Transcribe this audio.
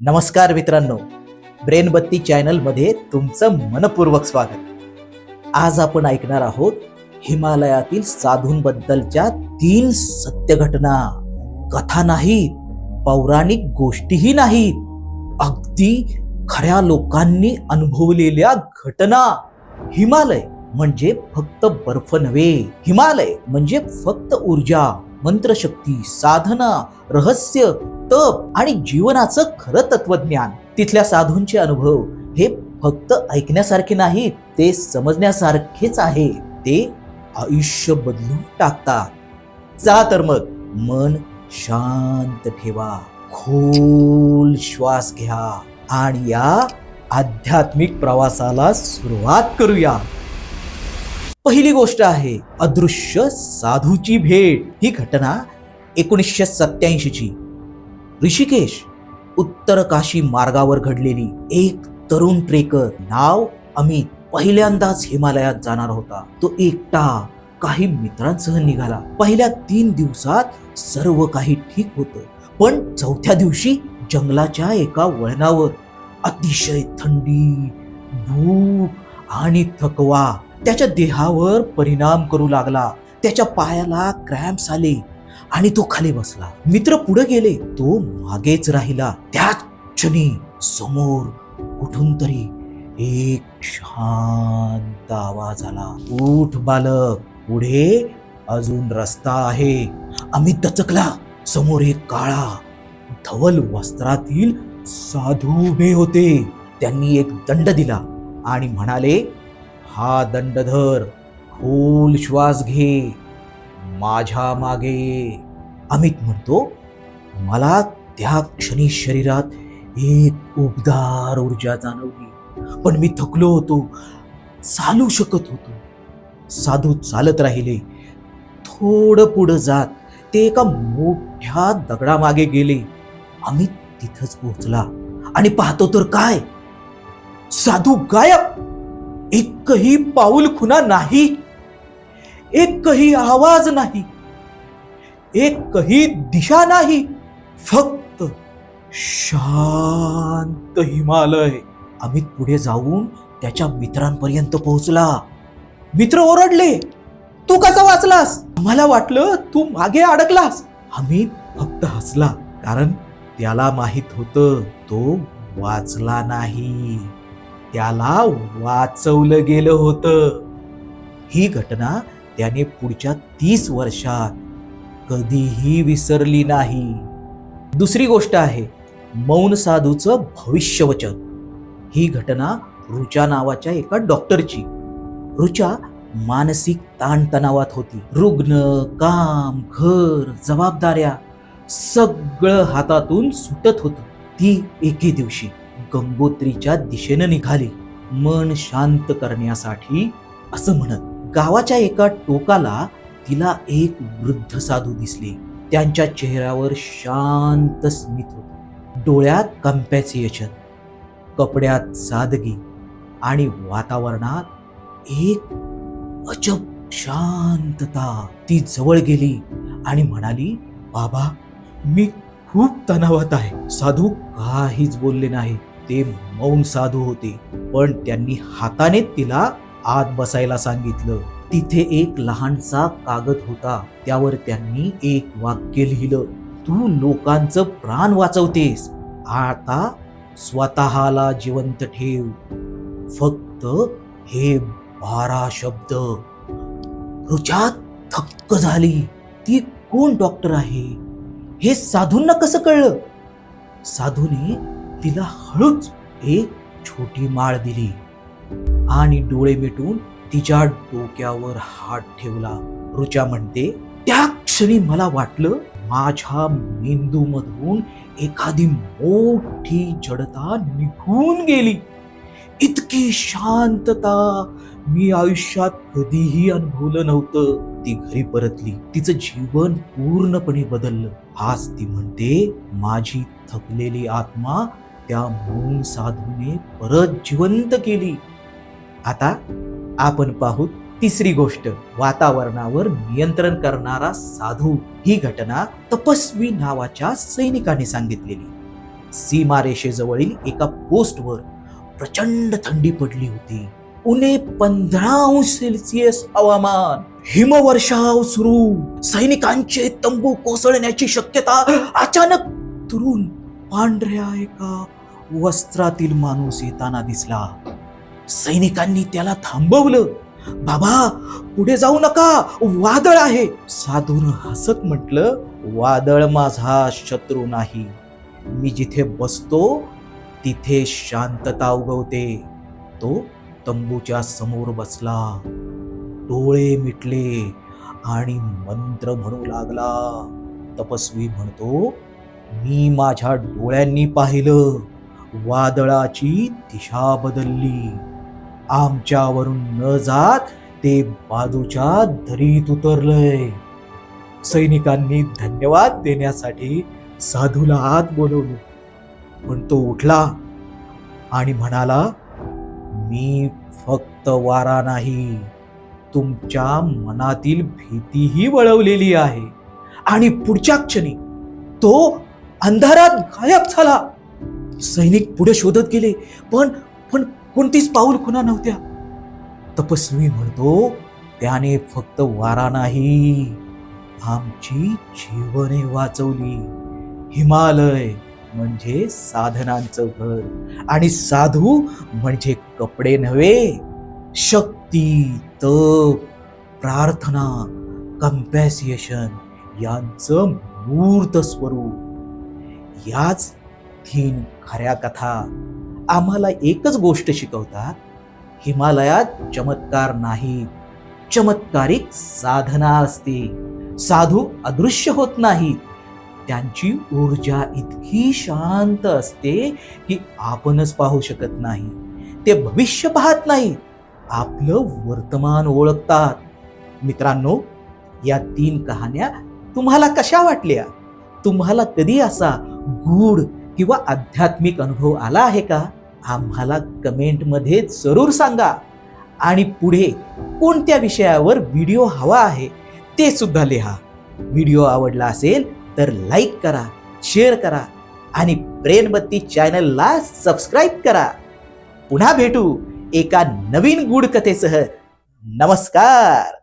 नमस्कार मित्रांनो ब्रेनबत्ती चॅनलमध्ये तुमचं मनपूर्वक स्वागत. आज आपण ऐकणार आहोत हिमालयातील साधूंबद्दलच्या तीन सत्य घटना कथा नाहीत पौराणिक गोष्टीही नाहीत अगदी खऱ्या लोकांनी अनुभवलेल्या घटना. हिमालय म्हणजे फक्त बर्फ नव्हे हिमालय म्हणजे फक्त ऊर्जा मंत्रशक्ती साधना रहस्य तप आणि जीवनाचं खरं तत्वज्ञान. तिथल्या साधूंचे अनुभव हे फक्त ऐकण्यासारखे नाही ते समजण्यासारखेच आहे. ते आयुष्य बदलून टाकतात. चला तर मग मन शांत ठेवा. खोल श्वास घ्या आणि या आध्यात्मिक प्रवासाला सुरुवात करूया. पहिली गोष्ट आहे अदृश्य साधूची भेट. ही घटना एकोणीसशे सत्याऐंशीची ऋषिकेश उत्तर काशी मार्गावर घडलेली एक तरुण ट्रेकर. नाव अमित पहिल्यांदाच हिमालयात जाणार होता. तो एकटा काही मित्रांसह निघाला. पहिल्या तीन दिवसात सर्व काही ठीक होतं. पण चौथ्या दिवशी जंगलाच्या एका वळणावर अतिशय थंडी भूक आणि थकवा त्याच्या देहावर परिणाम करू लागला. त्याच्या पायाला क्रॅम्प्स आले. आणि तो खाली बसला. मित्र पुढे गेले. तो मागेच राहिला. त्याच क्षणी समोर कुठून तरी एक शांत आवाज आला. उठ बालक. पुढे अजून रस्ता आहे. अमित दचकला. समोर एक काळा धवल वस्त्रातील साधू उभे होते. त्यांनी एक दंड दिला आणि म्हणाले हा दंड धर खोल श्वास घे. माझ्या मागे. ये अमित म्हणतो मला त्या क्षणी शरीरात एक उबदार ऊर्जा जाणवली. पण मी थकलो होतो चालू शकत होतो. साधू चालत राहिले. थोडं पुढं जात ते एका मोठ्या दगडामागे गेले. अमित तिथंच पोहोचला आणि पाहतो तर काय? साधू गायब? एकही पाऊल खुना नाही. एकही आवाज नाही एकही दिशा नाही फक्त शांत हिमालय. अमित पुढे जाऊन त्याच्या मित्रांपर्यंत पोहोचला. मित्र ओरडले तू कसा वाचलास? मला वाटलं तू मागे अडकलास. अमित फक्त हसला कारण त्याला माहीत होतं तो वाचला नाही. त्याला वाचवलं गेलं होतं. ही घटना त्याने पुढच्या तीस वर्षात कधीही विसरली नाही. दुसरी गोष्ट आहे मौन साधूचं भविष्यवचन. ही घटना रुचा नावाच्या एका डॉक्टरची. रुचा मानसिक ताणतणावात होती. रुग्ण काम घर जबाबदाऱ्या सगळं हातातून सुटत होतं. ती एके दिवशी गंगोत्रीच्या दिशेनं निघाली. मन शांत करण्यासाठी असं म्हणत गावाच्या एका टोकाला तिला एक वृद्ध साधू दिसले. त्यांच्या चेहऱ्यावर शांत स्मित होत. डोळ्यात कंप्याचे कपड्यात सादगी आणि वातावरणात एक अजब शांतता. ती जवळ गेली आणि म्हणाली बाबा मी खूप तणावात आहे. साधू काहीच बोलले नाही. ते मौन साधू होते. पण त्यांनी हाताने तिला आत बसायला सांगितलं. तिथे एक लहानसा कागद होता. त्यावर त्यांनी एक वाक्य लिहिलं. तू लोकांचं प्राण वाचवतेस. आता स्वतःला जिवंत ठेव. फक्त हे बारा शब्द. रुचा थक्क झाली. ती कोण डॉक्टर आहे? हे साधूंना कसं कळलं? साधूने तिला हळूच एक छोटी माळ दिली. आणि डोळे मिटून तिच्या डोक्यावर हात ठेवला. रुचा म्हणते त्या क्षणी मला वाटलं माझ्या मेंदू मधून एखादी मोठी जडता निघून गेली. इतकी शांतता मी आयुष्यात कधीही अनुभवलं नव्हतं. ती घरी परतली. तिचं जीवन पूर्णपणे बदललं. आज ती म्हणते माझी थकलेली आत्मा त्या मौन साधूने परत जिवंत केली. आता आपण पाहू तिसरी गोष्ट. वातावरणावर नियंत्रण करणारा साधू. ही घटना तपस्वी नावाच्या सैनिकाने सांगितलेली. सीमारेषेजवळील एका पोस्टवर प्रचंड थंडी पडली होती. उणे पंधरा अंश सेल्सिअस हवामान. हिमवर्षाव सुरू. सैनिकांचे तंबू कोसळण्याची शक्यता अचानक तुरून पांढऱ्या एका वस्त्रातील माणूस येताना दिसला. सैनिकांनी त्याला थांबवलं. बाबा पुढे जाऊ नका. वादळ आहे. साधून हसत म्हटलं वादळ माझा शत्रू नाही. मी जिथे बसतो तिथे शांतता उगवते. तो तंबूच्या समोर बसला. डोळे मिटले आणि मंत्र म्हणू लागला. तपस्वी म्हणतो मी माझ्या डोळ्यांनी पाहिलं. वादळाची दिशा बदलली. आमच्यावरून न जात ते बाजूच्या दरीत उतरलंय. सैनिकांनी धन्यवाद देण्यासाठी साधूला आत बोलवलं. पण तो उठला आणि म्हणाला मी फक्त वारा नाही तुमच्या मनातील भीतीही वळवलेली आहे. आणि पुढच्या क्षणी तो अंधारात गायब झाला. सैनिक पुढे शोधत गेले पण पण कोणतीच पाऊल खुणा नव्हत्या. तपस्वी म्हणतो त्याने फक्त वारा नाही आमची जीवने वाचवली. हिमालय म्हणजे साधनांचं घर आणि साधू म्हणजे कपडे नव्हे शक्ती तप प्रार्थना कम्पॅसिएशन यांचं मूर्त स्वरूप. याच तीन खऱ्या कथा आम्हाला एकच गोष्ट शिकवतात हिमालयात चमत्कार नाही चमत्कारिक साधना असते. साधू अदृश्य होत नाहीत. त्यांची ऊर्जा इतकी शांत असते की आपणच पाहू शकत नाही. ते भविष्य पाहत नाहीत. आपलं वर्तमान ओळखतात. मित्रांनो या तीन कहाण्या तुम्हाला कशा वाटल्या? तुम्हाला कधी असा गूढ किंवा आध्यात्मिक अनुभव आला आहे का? आम्हाला कमेंटमध्ये जरूर सांगा. आणि पुढे कोणत्या विषयावर व्हिडिओ हवा आहे ते सुद्धा लिहा. व्हिडिओ आवडला असेल तर लाईक करा शेअर करा आणि प्रेमबत्ती चॅनलला सबस्क्राईब करा. पुन्हा भेटू एका नवीन गूढ कथेसह नमस्कार!